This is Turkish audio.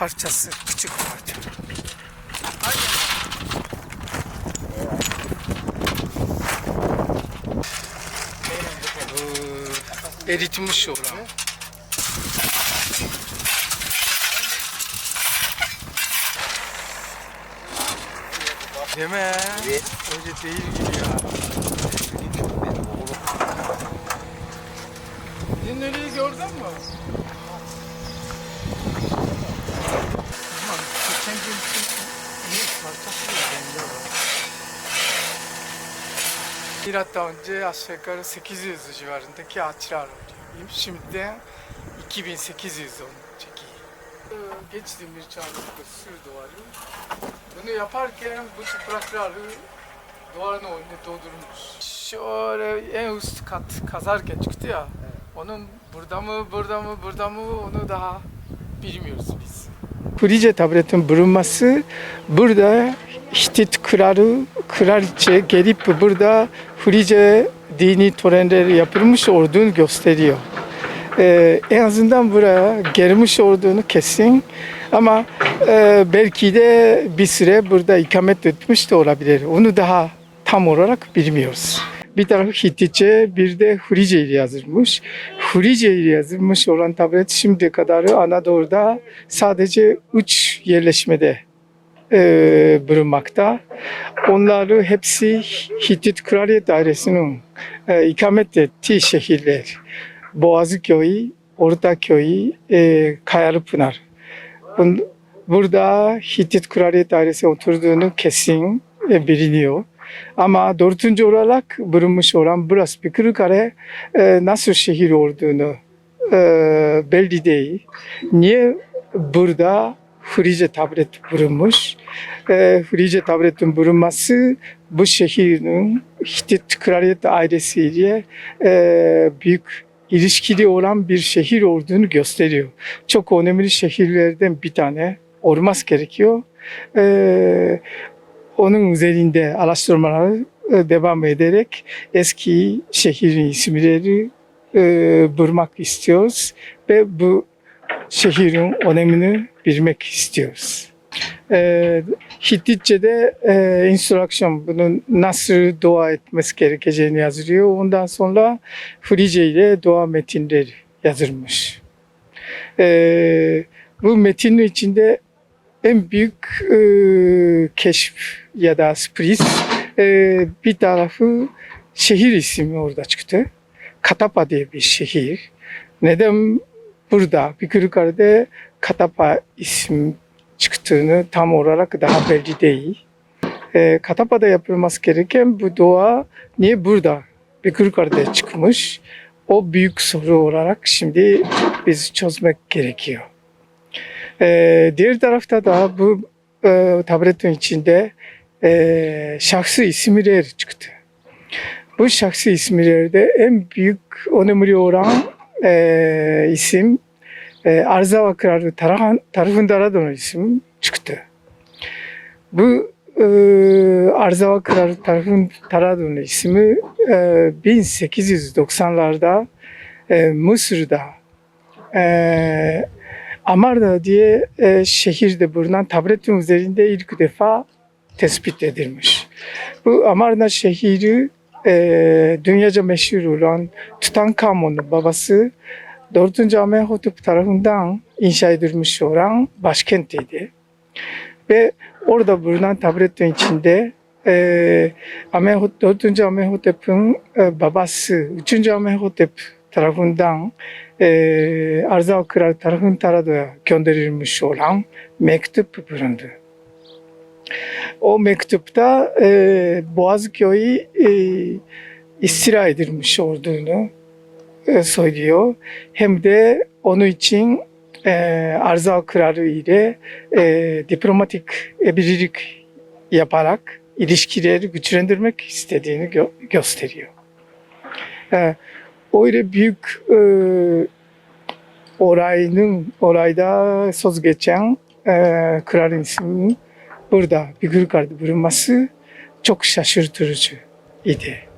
parçası, küçük parça. Eritmiş olan. Deme. Öyle değil gibi ya. Milattan önce aşağı yukarı 800 civarındaki ağaçlar oluyor. Şimdi de 2800 önceki. Geçti bir çağlıklı sür duvarı. Bunu yaparken bu toprakları duvarın önüne doldurmuş. Şöyle en üst kat kazarken çıktı ya. Onun burada mı, burada mı, burada mı onu daha bilmiyoruz biz. Kurice tabletin bulunması burada Hitit kralı, kraliçe gelip burada Hurice dini törenleri yapılmış olduğunu gösteriyor. Ee, en azından buraya gelmiş olduğunu kesin ama e, belki de bir süre burada ikamet etmiş de olabilir. Onu daha tam olarak bilmiyoruz. Bir tarafı Hititçe bir de Hurice ile yazılmış. Hurice ile yazılmış olan tablet şimdiye kadar Anadolu'da sadece üç yerleşmede e, bulunmakta. Onları hepsi Hitit Kraliyet Dairesi'nin e, ikamet ettiği şehirler. Boğazı Köyü, Orta Köyü, e, Kayalıpınar. Bun- Burada Hitit Kraliyet Dairesi oturduğunu kesin e, biliniyor. Ama dördüncü olarak bulunmuş olan burası bir Kırıkkale e, nasıl şehir olduğunu e, belli değil. Niye burada Frice tablet bulunmuş? E, Frice tabletin bulunması bu şehrin Hitit Kraliyet ailesiyle e, büyük ilişkili olan bir şehir olduğunu gösteriyor. Çok önemli şehirlerden bir tane olması gerekiyor. E, onun üzerinde araştırmaları e, devam ederek eski şehrin isimleri e, bulmak istiyoruz ve bu şehrin önemini bilmek istiyoruz. E, Hittitçe'de e, instruction bunun nasıl dua etmesi gerekeceğini yazılıyor. Ondan sonra Frice ile dua metinleri yazılmış. E, bu metinin içinde en büyük e, keşif ya da sürpriz e, bir tarafı şehir ismi orada çıktı. Katapa diye bir şehir. Neden burada bir Kırıkkale'de Katapa isim çıktığını tam olarak daha belli değil. E, Katapa'da yapılması gereken bu dua niye burada bir Kırıkkale'de çıkmış? O büyük soru olarak şimdi biz çözmek gerekiyor. Ee, diğer tarafta da bu e, tabletin içinde e, şahsi isimler çıktı. Bu şahsi isimlerde en büyük önemli olan e, isim e, Arzava Kralı tarafın, tarafında aradığı isim çıktı. Bu e, Arzava Kralı tarafın Taradun ismi e, 1890'larda e, Mısır'da e, Amarna diye e, şehirde bulunan tabletin üzerinde ilk defa tespit edilmiş. Bu Amarna şehri e, dünyaca meşhur olan Tutankamon'un babası 4. Amenhotep tarafından inşa edilmiş olan başkentiydi. Ve orada bulunan tabletin içinde e, Amenhotep, 4. Amenhotep'in e, babası 3. Amenhotep tarafından e, Arzav Kral tarafın tarafına gönderilmiş olan mektup bulundu. O mektupta e, Boğazköy'ü e, istila edilmiş olduğunu e, söylüyor. Hem de onun için e, Arzav Kralı ile e, diplomatik birlik yaparak ilişkileri güçlendirmek istediğini gö- gösteriyor. E, öyle büyük e, olayın olayda söz geçen e, kralın isminin ボルダー、ビグルカルド、ブルマス、直射シュルトルチュ、いて、